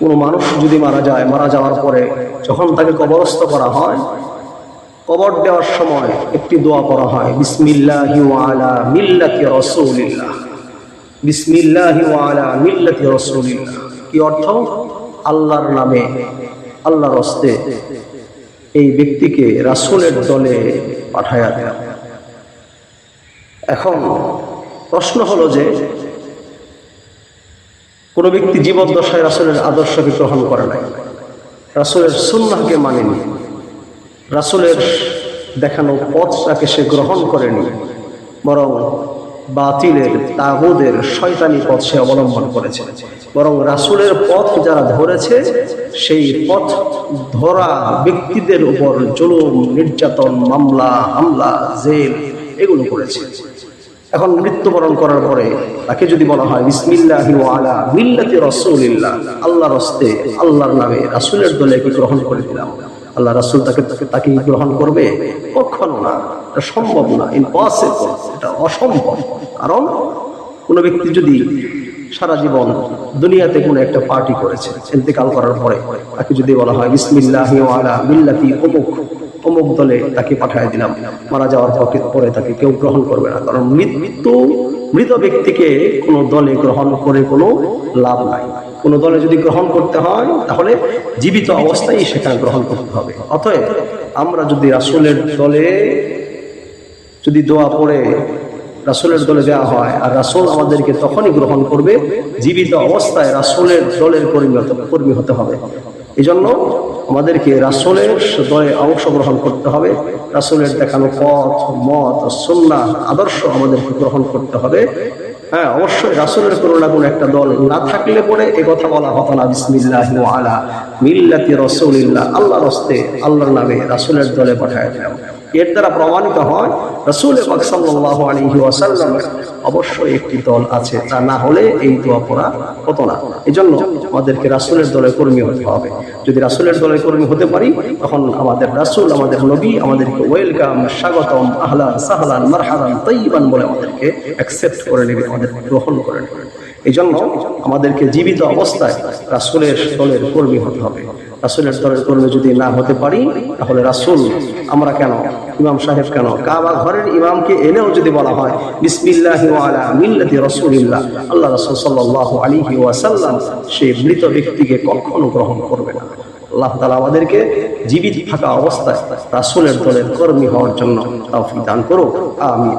কোনো মানুষ যদি মারা যায়, মারা যাওয়ার পরে যখন তাকে কবরস্থ করা হয়, কবর দেওয়ার সময় একটি দোয়া করা হয়, বিসমিল্লাহি আলা মিল্লাতি রাসূলিল্লাহ। বিসমিল্লাহি আলা মিল্লাতি রাসূলিল্লাহ। কি অর্থ? আল্লাহর নামে, আল্লাহর হস্তে এই ব্যক্তিকে রাসূলের দলে পাঠায়া দেয়া এখন প্রশ্ন হলো যে কোনো ব্যক্তি জীবদ্দশায় রাসুলের আদর্শকে গ্রহণ করে নাই। রাসূলের সুন্নাহকে মানেনি। রাসূলের দেখানো পথটাকে সে গ্রহণ করেনি। বরং বাতিলের, তাগুদের, শয়তানি পথ সে অবলম্বন করেছে। বরং রাসুলের পথ যারা ধরেছে, সেই পথ ধরা ব্যক্তিদের উপর জুলুম, নির্যাতন, মামলা, হামলা, জেল, এগুলো করেছে। এখন মৃত্যুবরণ করার পরে তাকে যদি বলা হয় বিসমিল্লাহি আলা মিল্লাতি রাসূলিল্লাহ, আল্লাহর হস্তে, আল্লাহর নামে রাসূলের দলে কি গ্রহণ করে দিলাম। আল্লাহ রাসূল তাকে তাকে গ্রহণ করবে? কখনো না। এটা সম্ভব না ইম্পসিবল এটা অসম্ভব। কারণ কোনো ব্যক্তি যদি সারা জীবন দুনিয়াতে কোনো একটা পার্টি করেছে ইন্তেকাল করার পরে, তাকে যদি বলা হয় বিসমিল্লাহি আলা মিল্লাতি অমুক অমুক দলে তাকে পাঠিয়ে দিলাম। মারা যাওয়ার পর- তাকে কেউ গ্রহণ করবে না। কারণ মৃত্যু, মৃত ব্যক্তিকে কোনো দলে গ্রহণ করে কোনো লাভ নাই। কোনো দলে যদি গ্রহণ করতে হয়, তাহলে জীবিত অবস্থায় সেখানে গ্রহণ করতে হবে। অতএব আমরা যদি রাসুলের দলে যদি দোয়া পড়ে, রাসুলের দলে দেওয়া হয়, আর রাসুল আমাদেরকে তখনই গ্রহণ করবে, জীবিত অবস্থায় রাসুলের দলের কর্মী কর্মী হতে হবে। এই জন্য আমাদেরকে রাসূলের দয়ে অংশগ্রহণ করতে হবে। রাসূলের দেখানো পথ, মত সন্না আদর্শ আমাদেরকে গ্রহণ করতে হবে। হ্যাঁ অবশ্যই রাসূলের কোনো না কোনো একটা দল না থাকলে পরে এ কথা বলা হতো না। বিসমিল্লাহ আলা মিল্লাতি রসুলিল্লাহ আল্লাহ রস্তে আল্লাহর নামে রাসূলের দলে পাঠায় এর দ্বারা প্রমাণিত হয়, রসুল সাল্লাল্লাহু আলাইহি ওয়াসাল্লামের অবশ্যই একটি দল আছে, তা না হলে এই দোয়া পড়া হতো না। এজন্য আমাদেরকে রাসূলের দলের কর্মী হতে হবে। যদি রাসুলের দলের কর্মী হতে পারি, তখন আমাদের রাসূল, আমাদের নবী, আমাদেরকে ওয়েলকাম, স্বাগতম, আহলান, সাহলান, মারহাবান তৈবান বলে আমাদেরকে অ্যাকসেপ্ট করে নেবে, আমাদের গ্রহণ করে নেবে। এই জন্য আমাদেরকে জীবিত অবস্থায় রাসূলের দলের কর্মী হতে হবে। রাসূলের দলের কর্মী যদি না হতে পারি, তাহলে রাসূল আমরা কেন? ইমাম সাহেব কেন? কাবা ঘরের ইমামকে এনেও যদি বলা হয়, বিসমিল্লাহি আলা মিল্লাতি রাসূলিল্লাহ, আল্লাহ রাসূল সাল্লাল্লাহু আলাইহি ওয়াসাল্লাম সেই মৃত ব্যক্তিকে কখনো গ্রহণ করবে না। আল্লাহ তাআলা আমাদেরকে জীবিত থাকা অবস্থায় রাসূলের দলের কর্মী হওয়ার জন্য তৌফিক দান করুক, আমিন।